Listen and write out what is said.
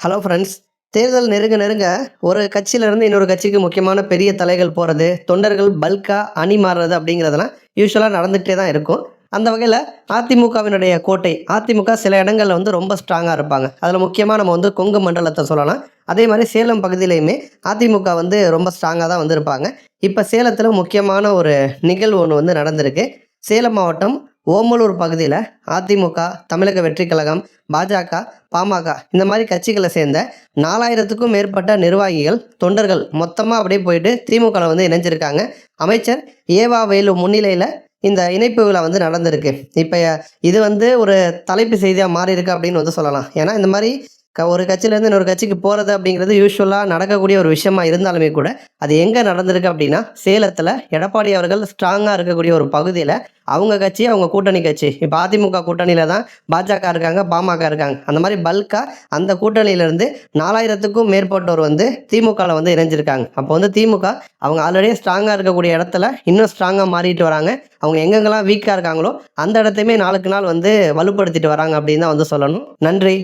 Hello friends தேர்தல் நெருங்க நெருங்க ஒரு கட்சியிலேருந்து இன்னொரு கட்சிக்கு முக்கியமான பெரிய தலைகள் போகிறது தொண்டர்கள் பல்காக அணி மாறுறது அப்படிங்கிறதெல்லாம் யூஸ்வலாக நடந்துகிட்டே தான் இருக்கும். அந்த வகையில் அதிமுகவினுடைய கோட்டை அதிமுக சில இடங்களில் வந்து ரொம்ப ஸ்ட்ராங்காக இருப்பாங்க. அதில் முக்கியமாக நம்ம வந்து கொங்கு மண்டலத்தை சொல்லலாம். அதே மாதிரி சேலம் பகுதியிலையுமே அதிமுக வந்து ரொம்ப ஸ்ட்ராங்காக தான் வந்து இருப்பாங்க இப்போ சேலத்தில் முக்கியமான ஒரு நிகழ்வு ஒன்று வந்து நடந்திருக்கு. சேலம் மாவட்டம் ஓமலூர் பகுதியில் அதிமுக தமிழக வெற்றிக் கழகம் பாஜக பாமக இந்த மாதிரி கட்சிகளை சேர்ந்த நாலாயிரத்துக்கும் மேற்பட்ட நிர்வாகிகள் தொண்டர்கள் மொத்தமாக அப்படியே போயிட்டு திமுகவில் வந்து இணைஞ்சிருக்காங்க. அமைச்சர் ஏவா வேலு முன்னிலையில் இந்த இணைப்பு விழா வந்து நடந்திருக்கு. இப்போ இது வந்து ஒரு தலைப்பு செய்தியாக மாறி இருக்கு அப்படின்னு வந்து சொல்லலாம். ஏன்னா இந்த மாதிரி ஒரு கட்சியிலேருந்து இன்னொரு கட்சிக்கு போகிறது அப்படிங்கிறது யூஸ்வலாக நடக்கக்கூடிய ஒரு விஷயமா இருந்தாலுமே கூட அது எங்கே நடந்திருக்கு அப்படின்னா சேலத்தில் எடப்பாடி அவர்கள் ஸ்ட்ராங்காக இருக்கக்கூடிய ஒரு பகுதியில் அவங்க கட்சி அவங்க கூட்டணி கட்சி. இப்போ அதிமுக கூட்டணியில் தான் பாஜக இருக்காங்க பாமக இருக்காங்க. அந்த மாதிரி பல்காக அந்த கூட்டணியிலேருந்து நாலாயிரத்துக்கும் மேற்பட்டோர் வந்து திமுகவில் வந்து இணைஞ்சிருக்காங்க. அப்போ வந்து திமுக அவங்க ஆல்ரெடி ஸ்ட்ராங்காக இருக்கக்கூடிய இடத்துல இன்னும் ஸ்ட்ராங்காக மாறிட்டு வராங்க. அவங்க எங்கெங்கெல்லாம் வீக்காக இருக்காங்களோ அந்த இடத்தையுமே நாளுக்கு நாள் வந்து வலுப்படுத்திட்டு வராங்க அப்படின்னு தான் வந்து சொல்லணும். நன்றி.